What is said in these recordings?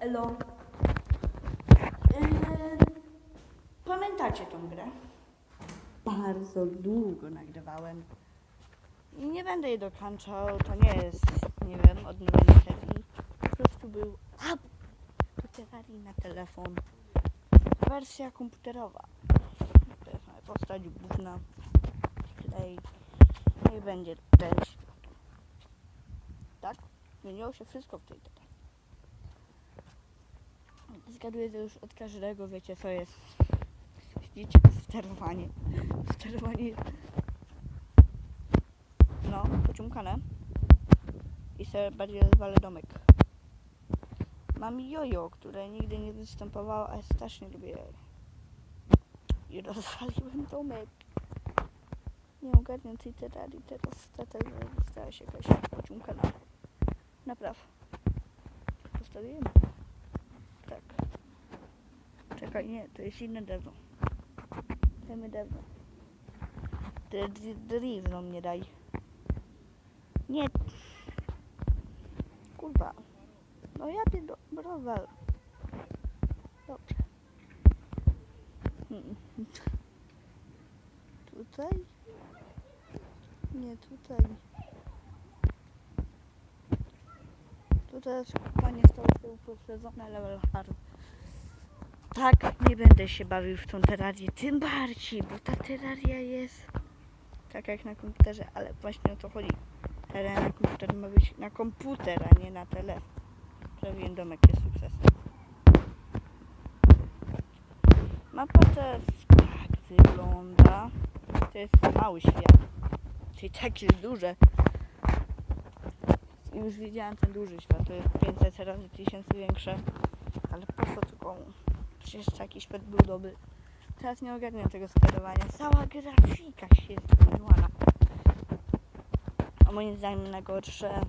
Elo. Eee, pamiętacie tą grę? Bardzo długo nagrywałem. I nie będę jej dokończał, to nie jest, nie wiem, odnowienie serii. Po prostu był up do na telefon. Wersja komputerowa. To jest moja postać główna. Play. Nie będzie świat. Tak? Zmieniło się wszystko w tej grze. Zgaduję, że już od każdego wiecie co jest. Widzicie? Sterowanie. Sterowanie. No, pociąkane. I sobie bardziej rozwalę domek. Mam jojo, które nigdy nie występowało, ale strasznie lubię. I rozwaliłem domek. Nie ogarniam tej terrarii, teraz ta terraria stała się jakaś pociąkana. Napraw. Postawiłem. Tak. Czekaj, nie, to jest inne drewno. Dajmy drewno. Dr- dr- Drewno mnie daj. Nie. Kurwa. No ja ty do browar. Dobrze. Mm. Tutaj? Nie, tutaj. Tu teraz panie stało się upowszechnione level hard. Tak, nie będę się bawił w tą terrarię, tym bardziej, bo ta terraria jest tak jak na komputerze, ale właśnie o to chodzi. Terraria na komputer ma być na komputer, a nie na telefon. Zrobiłem domek, jest sukces. Mapa też tak wygląda. To jest mały świat. Czyli tak jest duże. Już widziałem ten duży świat, to jest 500 razy tysięcy większe. Ale po co tu komu? Przecież taki świat był dobry. Teraz nie ogarniam tego sterowania. Cała grafika się zmieniła. A moim zdaniem najgorsze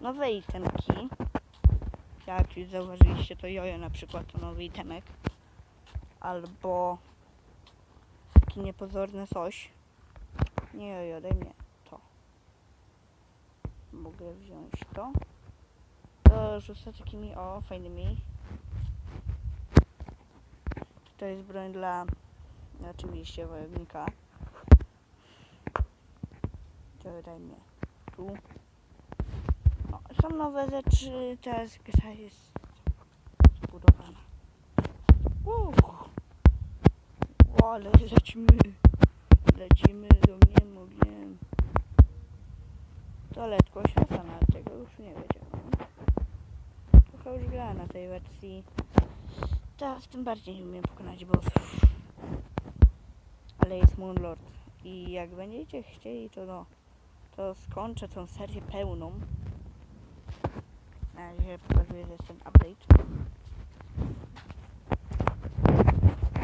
nowe itemki. Jak już zauważyliście, to jojo na przykład to nowy itemek. Albo takie niepozorne coś. Nie jojo, daj mnie to. Mogę wziąć to. To rzucę takimi o fajnymi. To jest broń dla oczywiście wojownika. To daj mnie tu. No, są nowe rzeczy, teraz gra jest zbudowana. Uff. O, ale lecimy. Lecimy do mnie, mówię. To letko światła, ale tego już nie wiedziałem. Trochę już grałem na tej wersji. Teraz tym bardziej nie umiem pokonać bossów. Ale jest Moonlord. I jak będziecie chcieli, to no, to skończę tą serię pełną. Na razie pokazuję, że jest ten update.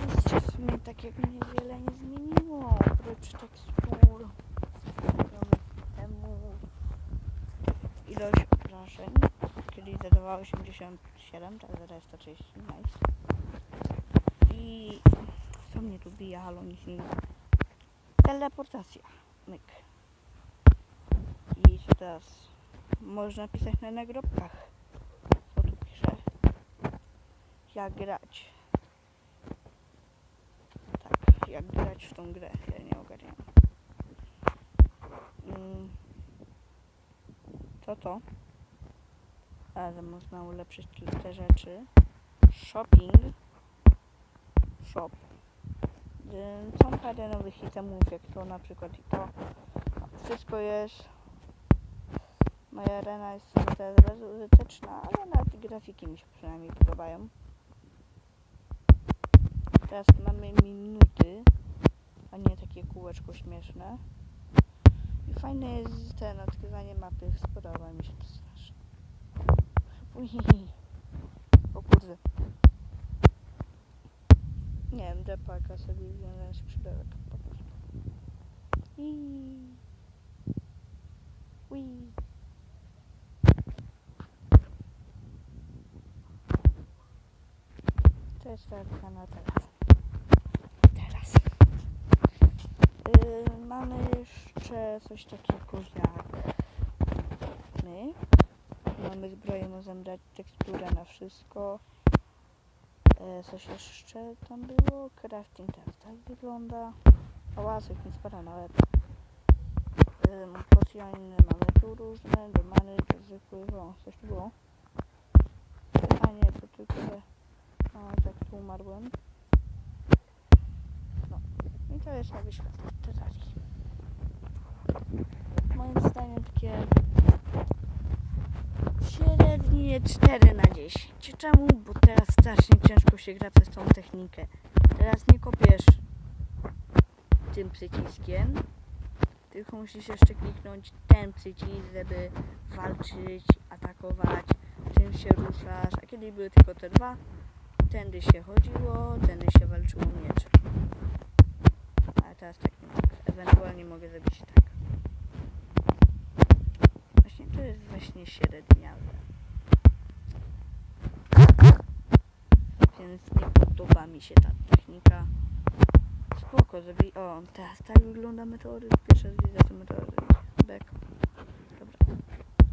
Nic się w sumie tak jak niewiele nie zmieniło, oprócz tekstur. 2,87, czas 140, nice. I co mnie tu bije, halo, nic nie ma. Teleportacja, myk. I co teraz? Można pisać na nagrobkach. Co tu pisze? Jak grać. Tak, jak grać w tą grę, ja nie ogarniam. Mm. Co to? Ale można ulepszyć kilka rzeczy. Shopping. Shop. Są parę nowych itemów, jak to na przykład i to. Wszystko jest. Moja arena jest teraz użyteczna, ale nawet grafiki mi się przynajmniej podobają. Teraz mamy minuty, a nie takie kółeczko śmieszne. I fajne jest ten odkrywanie mapy, spodoba mi się to Ui. O kurde. Nie wiem, depaka sobie wziąłem prostu. I... Ui. To jest wersja na telefon. Teraz. Yy, mamy jeszcze coś takiego jak. Mamy zbroję, możemy dać teksturę na wszystko. E, coś jeszcze tam było? Crafting teraz tak wygląda. O, łasek mi spada na łeb. Pocjany mamy tu różne, demany, to zwykły, o, coś tu było. A nie, to tylko, że, o, tak tu umarłem. No, i to jest jakby świat, te taki. Moim zdaniem takie średnie 4 na 10. Czemu? Bo teraz strasznie ciężko się gra przez tą technikę. Teraz nie kopiesz tym przyciskiem, tylko musisz jeszcze kliknąć ten przycisk, żeby walczyć, atakować, tym się ruszasz, a kiedy były tylko te dwa, tędy się chodziło, tędy się walczyło mieczem. Ale teraz tak nie mogę. Ewentualnie mogę zrobić tak. To jest właśnie średniawe. Więc nie podoba mi się ta technika. Spoko, zrobi... O, teraz tak wygląda meteoryt. Pierwszy raz widzę ten meteoryt. Bek. Dobra.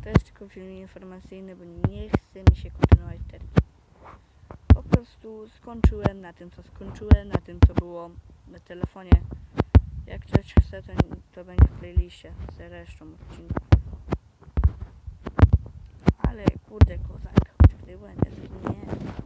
To jest tylko film informacyjny, bo nie chce mi się kontynuować teraz. Po prostu skończyłem na tym, co skończyłem, na tym, co było na telefonie. Jak ktoś chce, to, to będzie w playliście z resztą odcinków. Ale kurde, kozak, będę nie. I